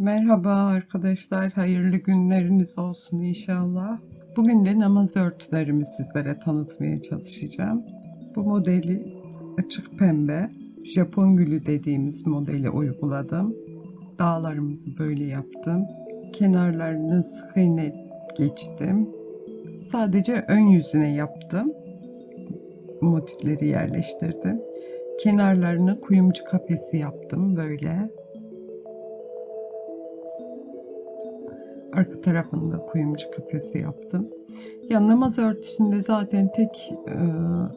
Merhaba arkadaşlar, hayırlı günleriniz olsun inşallah. Bugün de namaz örtülerimi sizlere tanıtmaya çalışacağım. Bu modeli açık pembe, Japon gülü dediğimiz modeli uyguladım. Dağlarımızı böyle yaptım. Kenarlarını sık iğne geçtim. Sadece ön yüzüne yaptım. Motifleri yerleştirdim. Kenarlarını kuyumcu kafesi yaptım böyle. Arka tarafında kuyumcu kafesi yaptım. Ya namaz örtüsünde zaten tek e,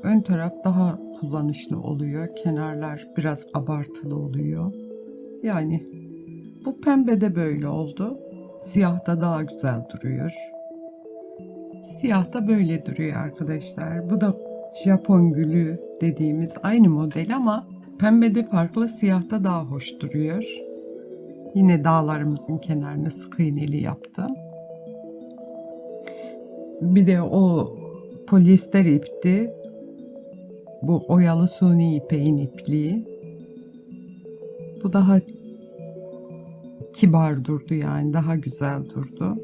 ön taraf daha kullanışlı oluyor. Kenarlar biraz abartılı oluyor. Yani bu pembe de böyle oldu. Siyah da daha güzel duruyor. Siyah da böyle duruyor arkadaşlar. Bu da Japon gülü dediğimiz aynı model ama pembede farklı siyahta daha hoş duruyor. Yine dağlarımızın kenarını sık iğneli yaptım. Bir de o polyester ipti. Bu oyalı suni ipeğin ipliği. Bu daha kibar durdu yani daha güzel durdu.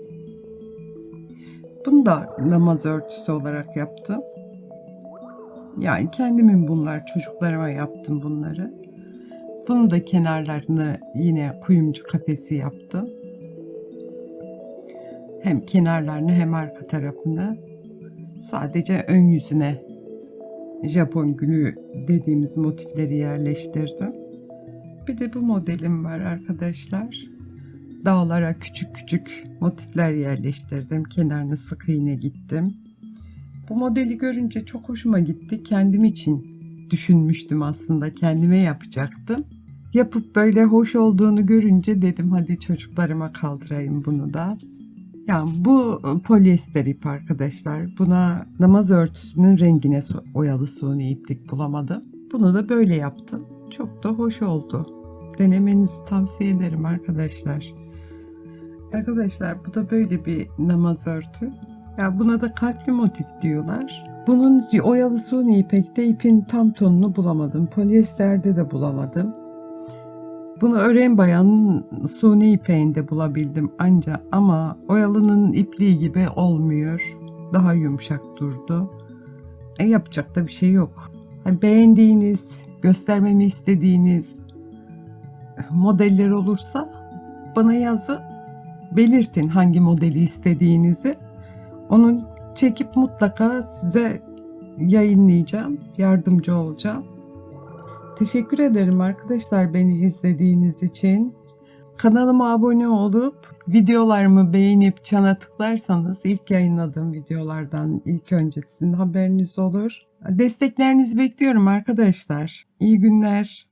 Bunu da namaz örtüsü olarak yaptım. Yani kendimin bunlar çocuklarıma yaptım bunları. Bunu da kenarlarını yine kuyumcu kafesi yaptım. Hem kenarlarını hem arka tarafını sadece ön yüzüne Japon gülü dediğimiz motifleri yerleştirdim. Bir de bu modelim var arkadaşlar. Dağlara küçük küçük motifler yerleştirdim. Kenarını sık iğne gittim. Bu modeli görünce çok hoşuma gitti. Kendim için düşünmüştüm aslında. Kendime yapacaktım. Yapıp böyle hoş olduğunu görünce dedim hadi çocuklarıma kaldırayım bunu da. Yani bu polyester ip arkadaşlar. Buna namaz örtüsünün rengine oyalı suni iplik bulamadım. Bunu da böyle yaptım. Çok da hoş oldu. Denemenizi tavsiye ederim arkadaşlar. Arkadaşlar bu da böyle bir namaz örtü. Ya buna da kalpli motif diyorlar. Bunun oyalı suni ipekte ipin tam tonunu bulamadım. Polyesterde de bulamadım. Bunu ören bayanın suni ipeğinde bulabildim anca ama oyalının ipliği gibi olmuyor. Daha yumuşak durdu. E, yapacak da bir şey yok. Yani beğendiğiniz, göstermemi istediğiniz modeller olursa bana yazın. Belirtin hangi modeli istediğinizi. Onu çekip mutlaka size yayınlayacağım. Yardımcı olacağım. Teşekkür ederim arkadaşlar beni izlediğiniz için. Kanalıma abone olup videolarımı beğenip çana tıklarsanız ilk yayınladığım videolardan ilk önce sizin haberiniz olur. Desteklerinizi bekliyorum arkadaşlar. İyi günler.